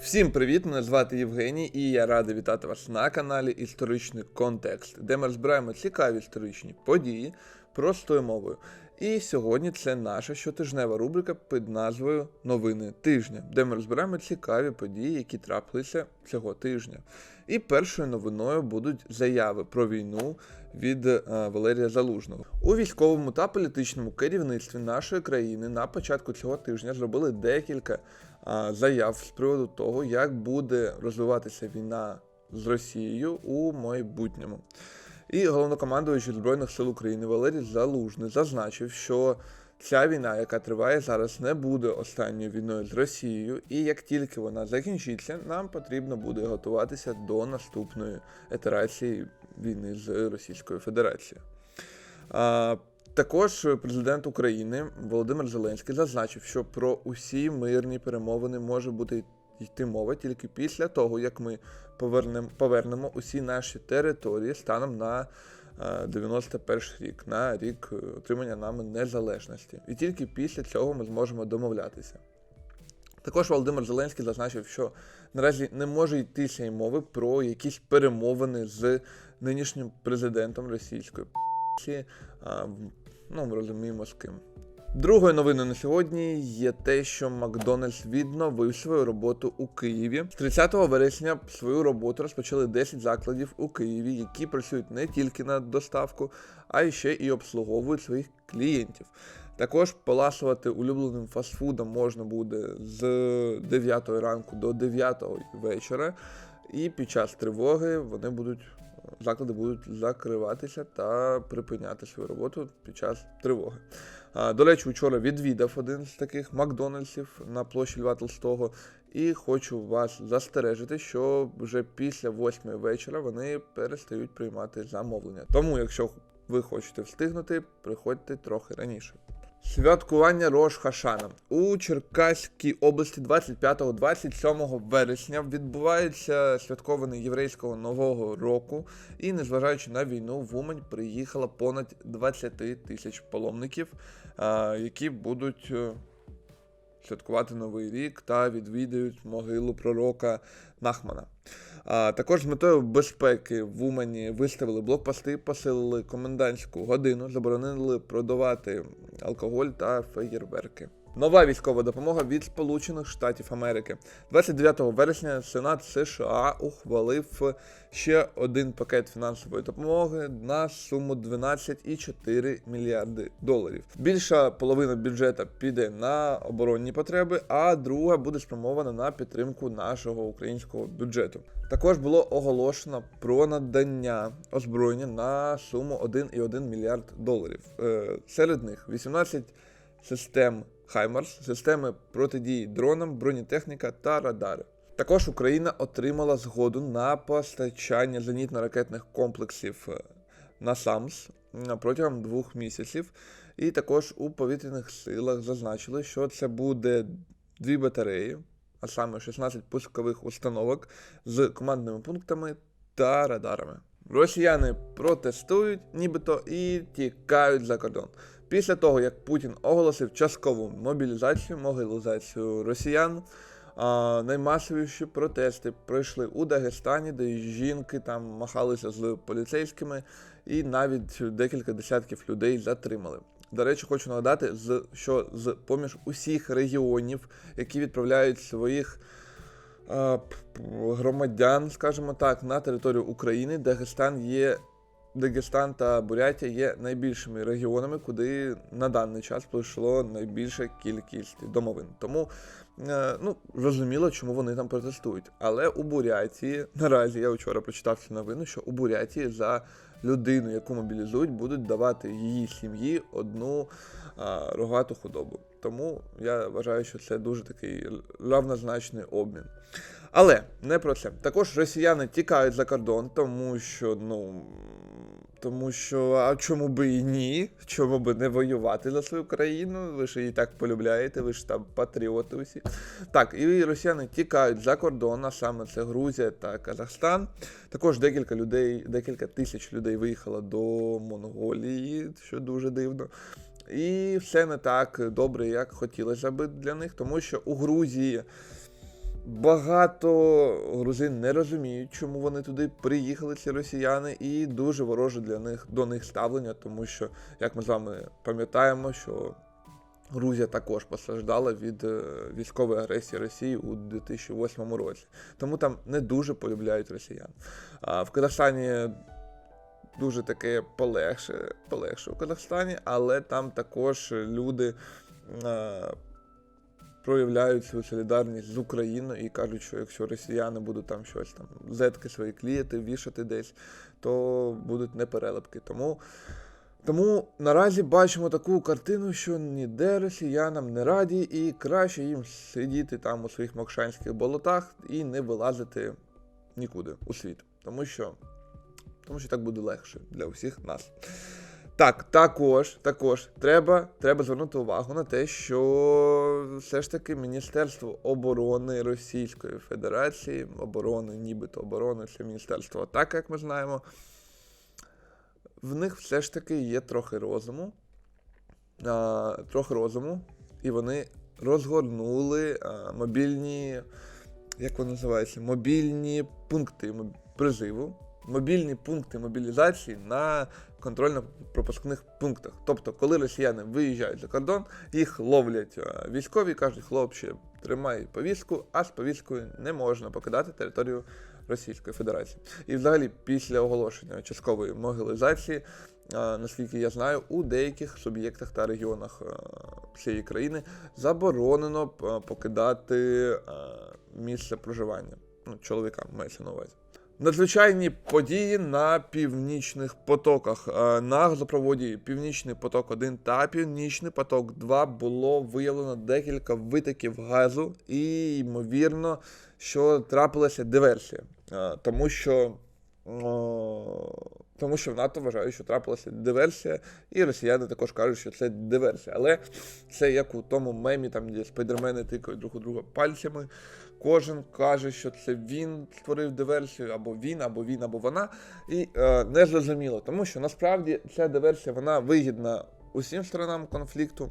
Всім привіт! Мене звати Євгеній, і я радий вітати вас на каналі Історичний контекст, де ми розбираємо цікаві історичні події простою мовою. І сьогодні це наша щотижнева рубрика під назвою Новини тижня, де ми розбираємо цікаві події, які трапилися цього тижня. І першою новиною будуть заяви про війну від е, Валерія Залужного. У військовому та політичному керівництві нашої країни на початку цього тижня зробили декілька заяв з приводу того, як буде розвиватися війна з Росією у майбутньому. І головнокомандуючий Збройних сил України Валерій Залужний зазначив, що ця війна, яка триває зараз, не буде останньою війною з Росією, і як тільки вона закінчиться, нам потрібно буде готуватися до наступної ітерації війни з Російською Федерацією. Також президент України Володимир Зеленський зазначив, що про усі мирні перемовини може бути йти мова тільки після того, як ми повернемо, повернемо усі наші території станом на е, 91 рік, на рік е, отримання нами незалежності. І тільки після цього ми зможемо домовлятися. Також Володимир Зеленський зазначив, що наразі не може йтися й мови про якісь перемовини з нинішнім президентом Російської Ну, ми розуміємо з ким. Другою новиною на сьогодні є те, що Макдональдс відновив свою роботу у Києві. З 30 вересня свою роботу розпочали 10 закладів у Києві, які працюють не тільки на доставку, а й ще і обслуговують своїх клієнтів. Також поласувати улюбленим фастфудом можна буде з 9 ранку до 9 вечора, і під час тривоги вони будуть заклади будуть закриватися та припиняти свою роботу під час тривоги. До речі, вчора відвідав один з таких Макдональдсів на площі Льва Толстого, і хочу вас застережити, що вже після 8 вечора вони перестають приймати замовлення. Тому, якщо ви хочете встигнути, приходьте трохи раніше. Святкування Рош Хашана. У Черкаській області 25-27 вересня відбувається святковане єврейського нового року, і незважаючи на війну, в Умань приїхало понад 20 тисяч паломників, які будуть е, святкувати Новий рік та відвідають могилу пророка Нахмана. А, також з метою безпеки в Умані виставили блокпости, посилили комендантську годину, заборонили продавати алкоголь та феєрверки. Нова військова допомога від Сполучених Штатів Америки. 29 вересня Сенат США ухвалив ще один пакет фінансової допомоги на суму 12,4 мільярди доларів. Більша половина бюджету піде на оборонні потреби, а друга буде спрямована на підтримку нашого українського бюджету. Також було оголошено про надання озброєння на суму 1,1 мільярд доларів. Е, серед них 18 систем Хаймарс, системи протидії дронам, бронетехніка та радари. Також Україна отримала згоду на постачання зенітно-ракетних комплексів е, на САМС протягом двох місяців. І також у повітряних силах зазначили, що це буде дві батареї, а саме 16 пускових установок з командними пунктами та радарами. Росіяни протестують, нібито і тікають за кордон. Після того, як Путін оголосив часткову мобілізацію, могилізацію росіян, а, наймасовіші протести пройшли у Дагестані, де жінки там махалися з поліцейськими, і навіть декілька десятків людей затримали. До речі, хочу нагадати, що з поміж усіх регіонів, які відправляють своїх громадян, скажімо так, на територію України, Дагестан є. Дагестан та Бурятія є найбільшими регіонами, куди на даний час прийшло найбільша кількість домовин. Тому е, ну, зрозуміло, чому вони там протестують. Але у Бурятії, наразі я вчора прочитав цю новину, що у Бурятії за людину, яку мобілізують, будуть давати її сім'ї одну а, рогату худобу. Тому я вважаю, що це дуже такий равнозначний обмін. Але не про це. Також росіяни тікають за кордон, тому що, ну. Тому що, а чому би і ні? Чому би не воювати за свою країну? Ви ж її так полюбляєте, ви ж там патріоти усі. Так, і росіяни тікають за кордон, а саме це Грузія та Казахстан. Також декілька людей, декілька тисяч людей виїхало до Монголії, що дуже дивно. І все не так добре, як хотілося б для них, тому що у Грузії Багато грузин не розуміють, чому вони туди приїхали, ці росіяни, і дуже вороже для них до них ставлення, тому що, як ми з вами пам'ятаємо, що Грузія також постраждала від е, військової агресії Росії у 2008 році. Тому там не дуже полюбляють росіян. А в Казахстані дуже таке полегше, полегше в Казахстані, але там також люди. Проявляють свою солідарність з Україною і кажуть, що якщо росіяни будуть там щось там зетки свої кліяти, вішати десь, то будуть неперелепки. Тому, тому наразі бачимо таку картину, що ніде росіянам не раді, і краще їм сидіти там у своїх мокшанських болотах і не вилазити нікуди у світ. Тому що, тому що так буде легше для усіх нас. Так, також, також треба, треба звернути увагу на те, що все ж таки Міністерство оборони Російської Федерації, оборони, нібито оборони, це Міністерство атаки, як ми знаємо. В них все ж таки є трохи розуму. А, трохи розуму, і вони розгорнули а, мобільні, як вони називаються, мобільні пункти призиву, мобільні пункти мобілізації на контрольно-пропускних пунктах. Тобто, коли росіяни виїжджають за кордон, їх ловлять а, військові, кажуть, хлопче, тримай повістку, а з повісткою не можна покидати територію Російської Федерації. І взагалі, після оголошення часткової могилізації, наскільки я знаю, у деяких суб'єктах та регіонах цієї країни заборонено покидати місце проживання. Ну, чоловікам мається на увазі. Надзвичайні події на північних потоках. Е, На газопроводі Північний поток 1 та Північний поток 2 було виявлено декілька витоків газу, і ймовірно, що трапилася диверсія. Е, Тому що. Тому що в НАТО вважають, що трапилася диверсія, і росіяни також кажуть, що це диверсія. Але це як у тому мемі, там де спайдермени тикають друг у друга пальцями. Кожен каже, що це він створив диверсію, або він, або він, або вона. І е, не зрозуміло, тому що насправді ця диверсія вона вигідна усім сторонам конфлікту.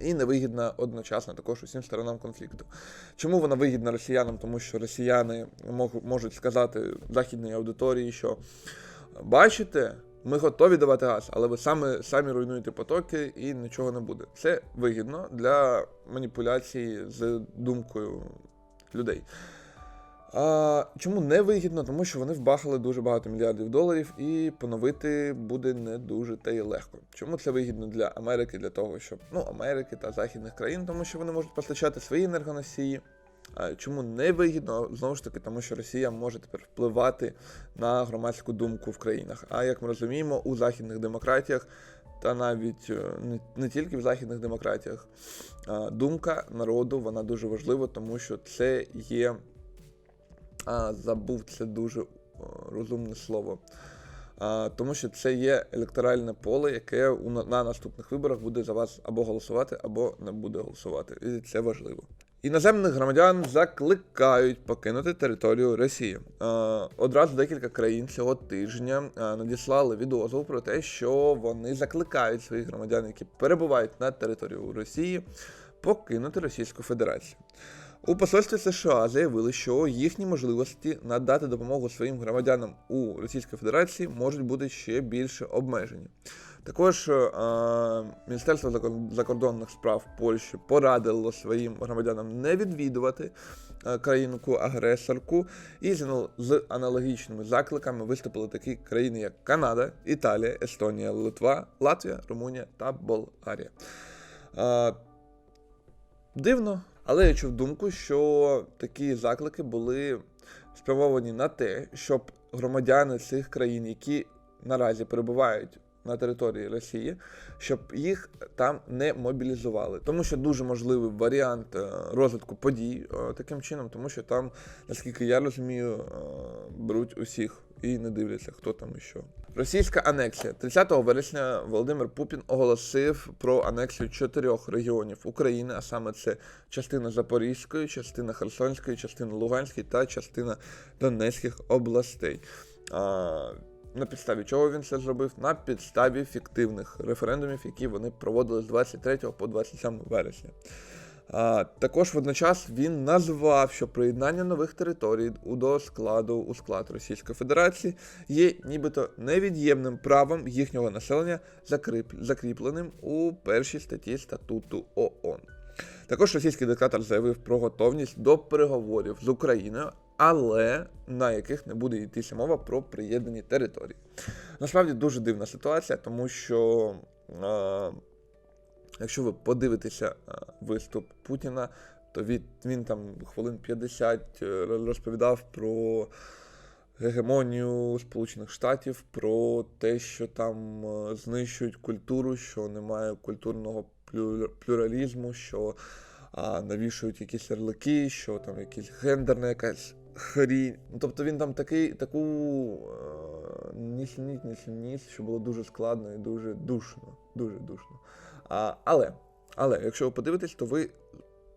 І невигідна одночасно також усім сторонам конфлікту. Чому вона вигідна росіянам? Тому що росіяни можуть сказати західній аудиторії, що бачите, ми готові давати газ, але ви самі, самі руйнуєте потоки і нічого не буде. Це вигідно для маніпуляції з думкою людей. А, чому не вигідно? Тому що вони вбахали дуже багато мільярдів доларів і поновити буде не дуже та й легко. Чому це вигідно для Америки? Для того, щоб ну Америки та західних країн, тому що вони можуть постачати свої енергоносії. Чому не вигідно? Знову ж таки, тому що Росія може тепер впливати на громадську думку в країнах. А як ми розуміємо, у західних демократіях та навіть е, не, тільки в західних демократіях, думка народу вона дуже важлива, тому що це є. А, забув це дуже розумне слово. А, тому що це є електоральне поле, яке на наступних виборах буде за вас або голосувати, або не буде голосувати. І це важливо. Іноземних громадян закликають покинути територію Росії. Е, одразу декілька країн цього тижня е, надіслали відозвол про те, що вони закликають своїх громадян, які перебувають на території Росії, покинути Російську Федерацію. У посольстві США заявили, що їхні можливості надати допомогу своїм громадянам у Російській Федерації можуть бути ще більше обмежені. Також е, Міністерство закордонних справ Польщі порадило своїм громадянам не відвідувати е, країнку-агресорку, і з, аналогічними закликами виступили такі країни, як Канада, Італія, Естонія, Литва, Латвія, Румунія та Болгарія. Е, Дивно, але я чув думку, що такі заклики були спрямовані на те, щоб громадяни цих країн, які наразі перебувають на території Росії, щоб їх там не мобілізували. Тому що дуже можливий варіант е, розвитку подій е, таким чином, тому що там, наскільки я розумію, е, беруть усіх і не дивляться, хто там і що. Російська анексія 30 вересня Володимир Путін оголосив про анексію чотирьох регіонів України, а саме це частина Запорізької, частина Херсонської, частина Луганської та частина Донецьких областей. На підставі чого він це зробив? На підставі фіктивних референдумів, які вони проводили з 23 по 27 вересня. А, також водночас він назвав, що приєднання нових територій до складу у склад Російської Федерації є нібито невід'ємним правом їхнього населення, закріп- закріпленим у першій статті статуту ООН. Також російський диктатор заявив про готовність до переговорів з Україною, але на яких не буде йтися мова про приєднані території. Насправді дуже дивна ситуація, тому що. Е- Якщо ви подивитеся виступ Путіна, то він, він там хвилин 50 е, розповідав про гегемонію Сполучених Штатів, про те, що там е, знищують культуру, що немає культурного плю- плюралізму, що а, навішують якісь ярлики, що там якісь гендерна якась хрінь. Ну, тобто він там такий, таку нісенітність ніс, що було дуже складно і дуже душно. Дуже душно. А, але, але, якщо ви подивитесь, то ви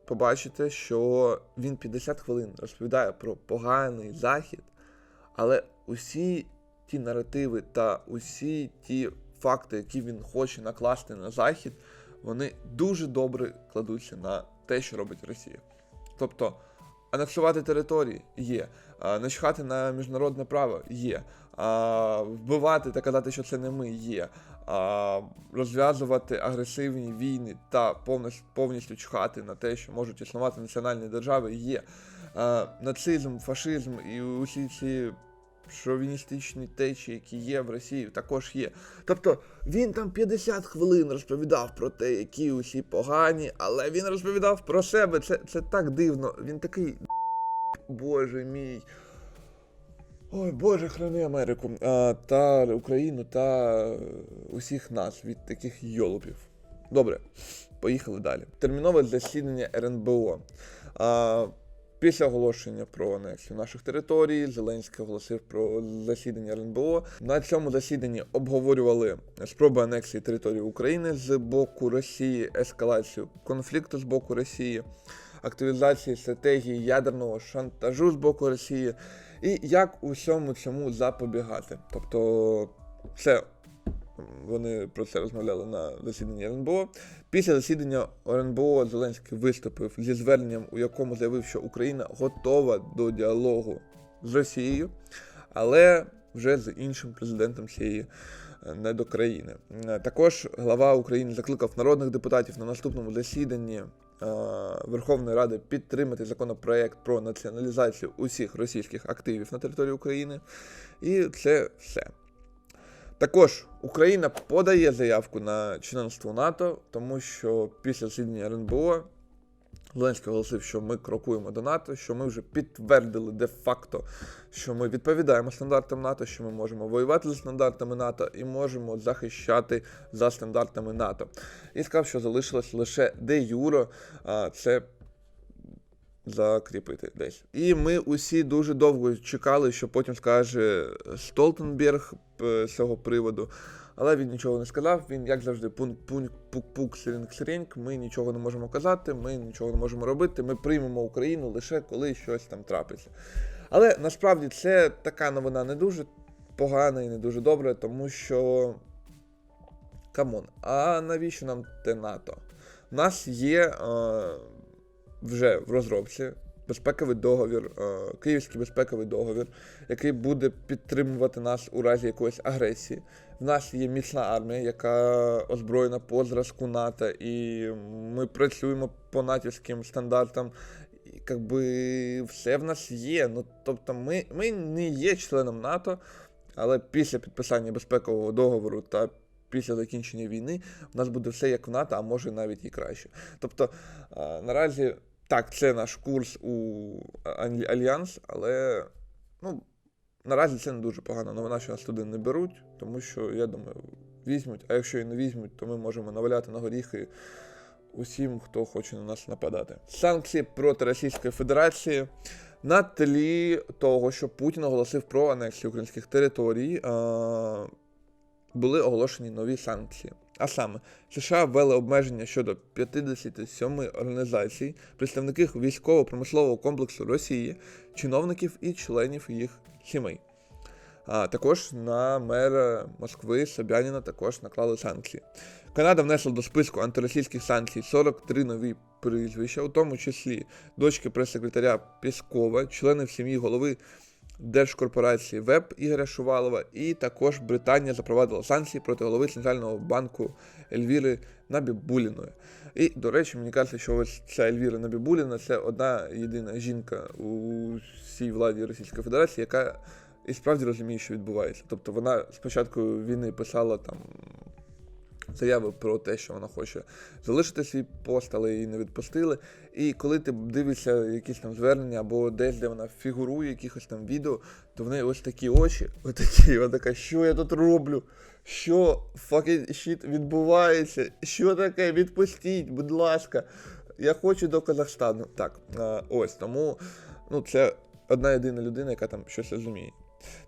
побачите, що він 50 хвилин розповідає про поганий захід, але усі ті наративи та усі ті факти, які він хоче накласти на захід, вони дуже добре кладуться на те, що робить Росія. Тобто анексувати території є, начхати на міжнародне право є, вбивати та казати, що це не ми є, розв'язувати агресивні війни та повністю, чхати на те, що можуть існувати національні держави, є. Нацизм, фашизм і усі ці шовіністичні течії, які є в Росії, також є. Тобто він там 50 хвилин розповідав про те, які усі погані, але він розповідав про себе. Це, це так дивно. Він такий. Боже мій. Ой, Боже, храни Америку а, та Україну та е, усіх нас від таких йолопів. Добре, поїхали далі. Термінове засідання РНБО. А, після оголошення про анексію наших територій Зеленський оголосив про засідання РНБО. На цьому засіданні обговорювали спроби анексії території України з боку Росії, ескалацію конфлікту з боку Росії, активізації стратегії ядерного шантажу з боку Росії. І як усьому цьому запобігати? Тобто, це вони про це розмовляли на засіданні РНБО. Після засідання РНБО Зеленський виступив зі зверненням, у якому заявив, що Україна готова до діалогу з Росією, але вже з іншим президентом цієї е, недокраїни. Е, Також глава України закликав народних депутатів на наступному засіданні е, Верховної Ради підтримати законопроект про націоналізацію усіх російських активів на території України. І це все. Також Україна подає заявку на членство НАТО, тому що після засідання РНБО Зеленський оголосив, що ми крокуємо до НАТО, що ми вже підтвердили де-факто, що ми відповідаємо стандартам НАТО, що ми можемо воювати за стандартами НАТО і можемо захищати за стандартами НАТО. І сказав, що залишилось лише де юро, це закріпити десь. І ми усі дуже довго чекали, що потім скаже Столтенберг е, з цього приводу. Але він нічого не сказав. Він, як завжди, пунк пунк пук пук сирінг сирінг Ми нічого не можемо казати, ми нічого не можемо робити. Ми приймемо Україну лише коли щось там трапиться. Але насправді це така новина не дуже погана і не дуже добра, тому що. Камон, а навіщо нам те НАТО? У нас є е, вже в розробці безпековий договір, е, Київський безпековий договір, який буде підтримувати нас у разі якоїсь агресії. В нас є міцна армія, яка озброєна по зразку НАТО, і ми працюємо по натівським стандартам. Якби все в нас є. Ну, тобто, ми, ми не є членом НАТО, але після підписання безпекового договору та після закінчення війни в нас буде все як в НАТО, а може навіть і краще. Тобто, наразі так, це наш курс у Альянс, але ну, наразі це не дуже погана новина, що нас туди не беруть, тому що, я думаю, візьмуть, а якщо і не візьмуть, то ми можемо наваляти на горіхи усім, хто хоче на нас нападати. Санкції проти Російської Федерації на тлі того, що Путін оголосив про анексію українських територій. були оголошені нові санкції. А саме, США ввели обмеження щодо 57 організацій, представників військово-промислового комплексу Росії, чиновників і членів їх сімей. А також на мера Москви Собяніна також наклали санкції. Канада внесла до списку антиросійських санкцій 43 нові прізвища, у тому числі дочки прес-секретаря Пєскова, члени сім'ї голови Держкорпорації ВЕБ Ігоря Шувалова, і також Британія запровадила санкції проти голови Центрального банку Ельвіри Набібуліної. І, до речі, мені кажеться, що ось ця Ельвіра Набібуліна це одна єдина жінка у всій владі Російської Федерації, яка і справді розуміє, що відбувається. Тобто вона спочатку війни писала там заяви про те, що вона хоче залишити свій пост, але її не відпустили. І коли ти дивишся якісь там звернення або десь, де вона фігурує, якихось там відео, то в неї ось такі очі, отакі, вона така, що я тут роблю? Що fucking shit відбувається? Що таке? Відпустіть, будь ласка. Я хочу до Казахстану. Так, ось тому ну, це одна єдина людина, яка там щось розуміє.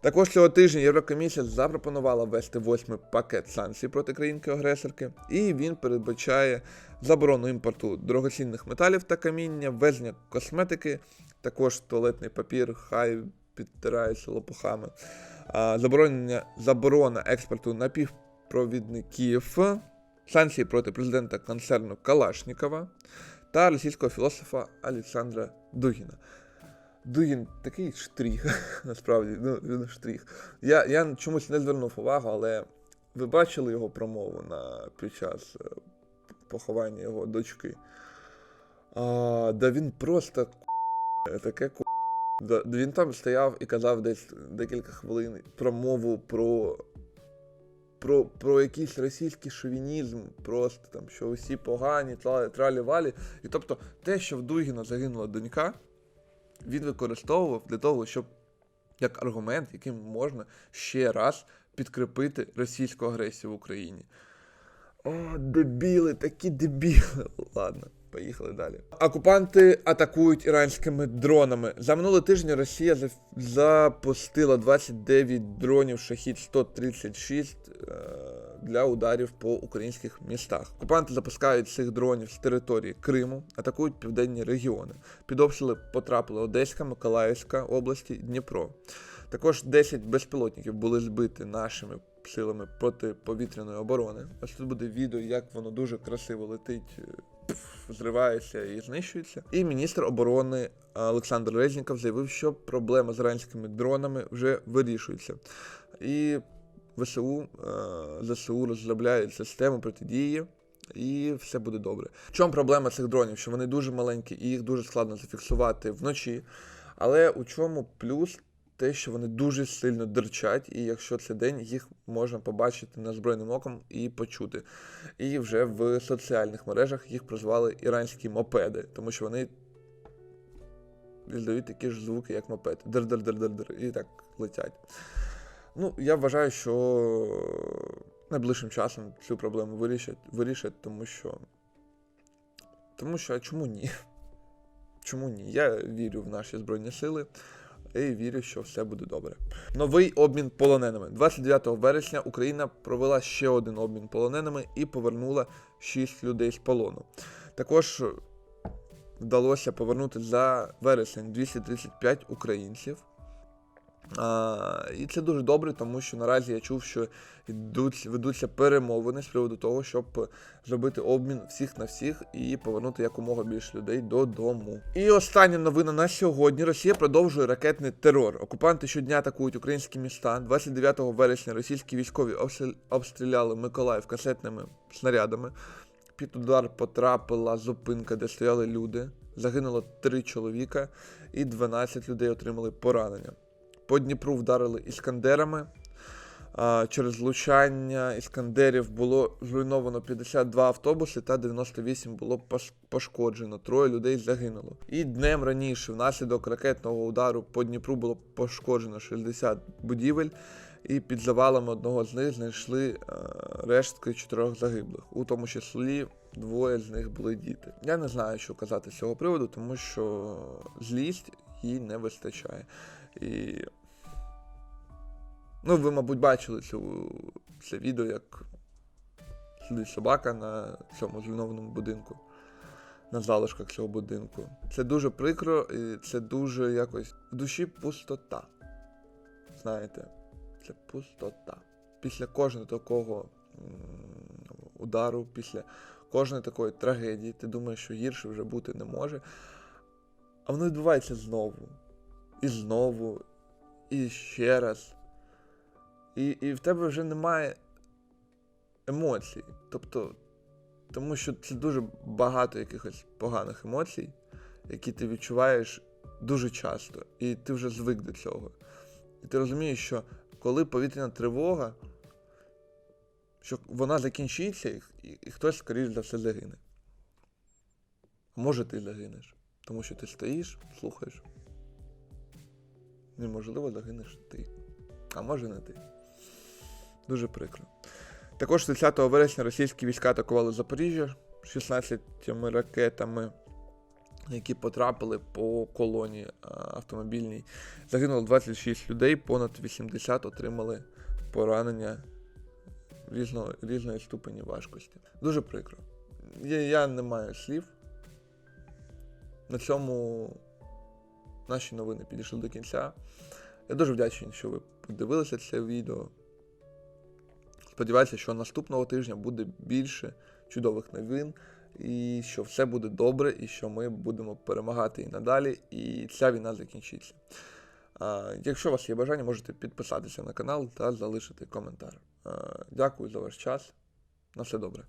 Також цього тижня Єврокомісія запропонувала ввести восьмий пакет санкцій проти країнки-агресорки, і він передбачає заборону імпорту дорогоцінних металів та каміння, ввезення косметики, також туалетний папір, хай підтирається лопухами, заборонення, заборона експорту напівпровідників, санкції проти президента концерну Калашнікова та російського філософа Олександра Дугіна. Дугін такий штрих, насправді, ну, він штрих. Я, я чомусь не звернув увагу, але ви бачили його промову на, під час е, поховання його дочки. А, да він просто таке ку... Да, він там стояв і казав десь декілька хвилин промову про. Про, про якийсь російський шовінізм, просто там, що усі погані, тралі- тралі-валі. І тобто те, що в Дугіна загинула донька, він використовував для того, щоб як аргумент, яким можна ще раз підкріпити російську агресію в Україні. О, дебіли, такі дебіли. Ладно, поїхали далі. Окупанти атакують іранськими дронами. За минулий тиждень Росія за- запустила 29 дронів Шахід 136 е, для ударів по українських містах. Окупанти запускають цих дронів з території Криму, атакують південні регіони. Під обстріли потрапили Одеська, Миколаївська області, Дніпро. Також 10 безпілотників були збиті нашими силами протиповітряної оборони. Ось тут буде відео, як воно дуже красиво летить, е, пф, зривається і знищується. І міністр оборони Олександр Резніков заявив, що проблема з іранськими дронами вже вирішується. І ВСУ, е, ЗСУ розробляють систему протидії. І все буде добре. В чому проблема цих дронів? Що вони дуже маленькі і їх дуже складно зафіксувати вночі. Але у чому плюс те, що вони дуже сильно дерчать, і якщо це день, їх можна побачити незброєним оком і почути. І вже в соціальних мережах їх прозвали іранські мопеди, тому що вони віддають такі ж звуки, як мопед. Дер-дер-дер-дер-дер, і так летять. Ну, я вважаю, що найближчим часом цю проблему вирішать, вирішать тому що. Тому що, а чому ні? Чому ні? Я вірю в наші Збройні Сили і вірю, що все буде добре. Новий обмін полоненими. 29 вересня Україна провела ще один обмін полоненими і повернула 6 людей з полону. Також вдалося повернути за вересень 235 українців. А, і це дуже добре, тому що наразі я чув, що йдуть, ведуться перемовини з приводу того, щоб зробити обмін всіх на всіх і повернути якомога більше людей додому. І остання новина на сьогодні: Росія продовжує ракетний терор. Окупанти щодня атакують українські міста. 29 вересня російські військові обстріл- обстріляли Миколаїв касетними снарядами. Під удар потрапила зупинка, де стояли люди. Загинуло три чоловіка, і 12 людей отримали поранення. По Дніпру вдарили іскандерами. Через влучання іскандерів було зруйновано 52 автобуси та 98 було пошкоджено. Троє людей загинуло. І днем раніше, внаслідок ракетного удару по Дніпру було пошкоджено 60 будівель, і під завалами одного з них знайшли е, рештки чотирьох загиблих, у тому числі двоє з них були діти. Я не знаю, що казати з цього приводу, тому що злість їй не вистачає. І. Ну, ви, мабуть, бачили цю, це відео, як сидить собака на цьому зруйнованому будинку, на залишках цього будинку. Це дуже прикро, і це дуже якось в душі пустота. Знаєте. це пустота. Після кожного такого удару, після кожної такої трагедії, ти думаєш, що гірше вже бути не може. А воно відбувається знову. І знову, і ще раз. І, і в тебе вже немає емоцій. Тобто, тому що це дуже багато якихось поганих емоцій, які ти відчуваєш дуже часто, і ти вже звик до цього. І ти розумієш, що коли повітряна тривога, що вона закінчиться, і, і, і хтось, скоріш за все, загине. Може ти загинеш, тому що ти стоїш, слухаєш. Неможливо загинеш ти. А може не ти. Дуже прикро. Також 30 вересня російські війська атакували Запоріжжя 16 ракетами, які потрапили по колоні автомобільній. Загинуло 26 людей, понад 80 отримали поранення різного, різної ступені важкості. Дуже прикро. Я, я не маю слів. На цьому наші новини підійшли до кінця. Я дуже вдячний, що ви подивилися це відео. Сподіваюся, що наступного тижня буде більше чудових новин, і що все буде добре, і що ми будемо перемагати і надалі, і ця війна закінчиться. А, якщо у вас є бажання, можете підписатися на канал та залишити коментар. А, дякую за ваш час. На все добре.